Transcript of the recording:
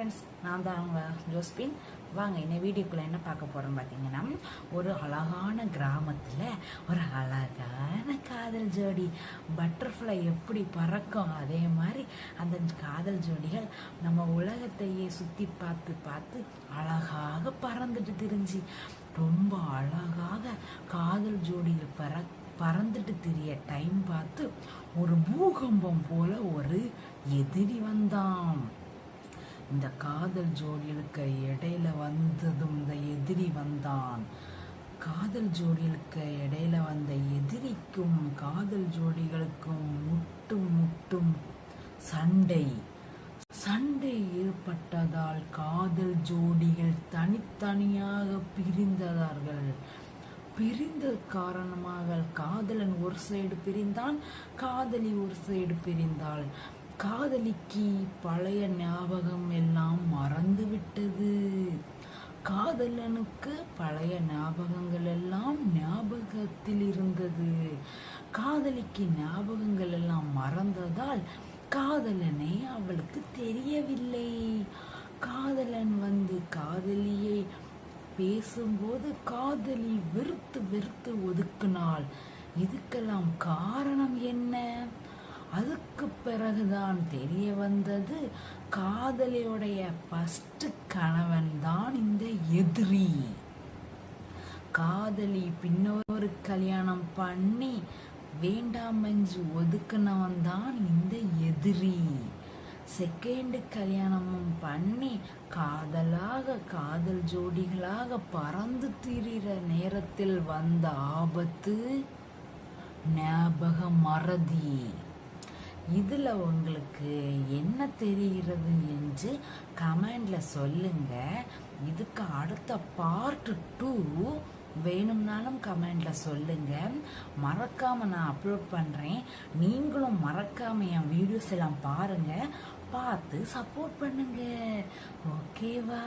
Friends நான் தான் அவங்க ஜோஸ்பின். வாங்க இந்த வீடியோக்குள்ளே என்ன பார்க்க போகிறோம் பார்த்தீங்கன்னா ஒரு அழகான கிராமத்தில் ஒரு அழகான காதல் ஜோடி. பட்டர்ஃப்ளை எப்படி பறக்கும் அதே மாதிரி அந்த காதல் ஜோடிகள் நம்ம உலகத்தையே சுற்றி பார்த்து பார்த்து அழகாக பறந்துட்டு திரிஞ்சு ரொம்ப அழகாக காதல் ஜோடிகள் பற பறந்துட்டு திரிய டைம் பார்த்து ஒரு பூகம்பம் போல ஒரு எதிரி வந்தான். இந்த காதல் ஜோடிகளுக்கு இடையில வந்ததும் இந்த எதிரி வந்தான். காதல் ஜோடிகளுக்கு இடையில வந்த எதிரிக்கும் காதல் ஜோடிகளுக்கும் முட்டும் முட்டும் சண்டை. சண்டை ஏற்பட்டதால் காதல் ஜோடிகள் தனித்தனியாக பிரிந்ததார்கள். பிரிந்த காரணமாக காதலன் ஒரு சைடு பிரிந்தான் காதலி ஒரு சைடு பிரிந்தாள். காதலிக்கு பழைய ஞாபகம் எல்லாம் மறந்து விட்டது காதலனுக்கு பழைய ஞாபகங்கள் எல்லாம் ஞாபகத்தில் இருந்தது. காதலிக்கு ஞாபகங்கள் எல்லாம் மறந்ததால் காதலனை அவளுக்கு தெரியவில்லை. காதலன் வந்து காதலியை பேசும்போது காதலி வெறுத்து வெறுத்து ஒதுக்கினாள். இதுக்கெல்லாம் காரணம் என்ன? அதுக்கு பிறகுதான் தெரிய வந்தது. காதலியுடைய ஃபஸ்ட் கணவன் தான் இந்த எதிரி. காதலி பின்னொரு கல்யாணம் பண்ணி வேண்டாம் என்று ஒதுக்கினவன் தான் இந்த எதிரி. செகண்ட் கல்யாணமும் பண்ணி காதலாக காதல் ஜோடிகளாக பறந்து திரிகிற நேரத்தில் வந்த ஆபத்து ஞாபக மறதி. இதில் உங்களுக்கு என்ன தெரிகிறது என்று கமெண்டில் சொல்லுங்க. இதுக்கு அடுத்த பார்ட் டூ வேணும்னாலும் கமெண்டில் சொல்லுங்க. மறக்காமல் நான் அப்லோட் பண்ணுறேன் நீங்களும் மறக்காமல் என் வீடியோஸ் எல்லாம் பாருங்கள் பார்த்து சப்போர்ட் பண்ணுங்க. ஓகேவா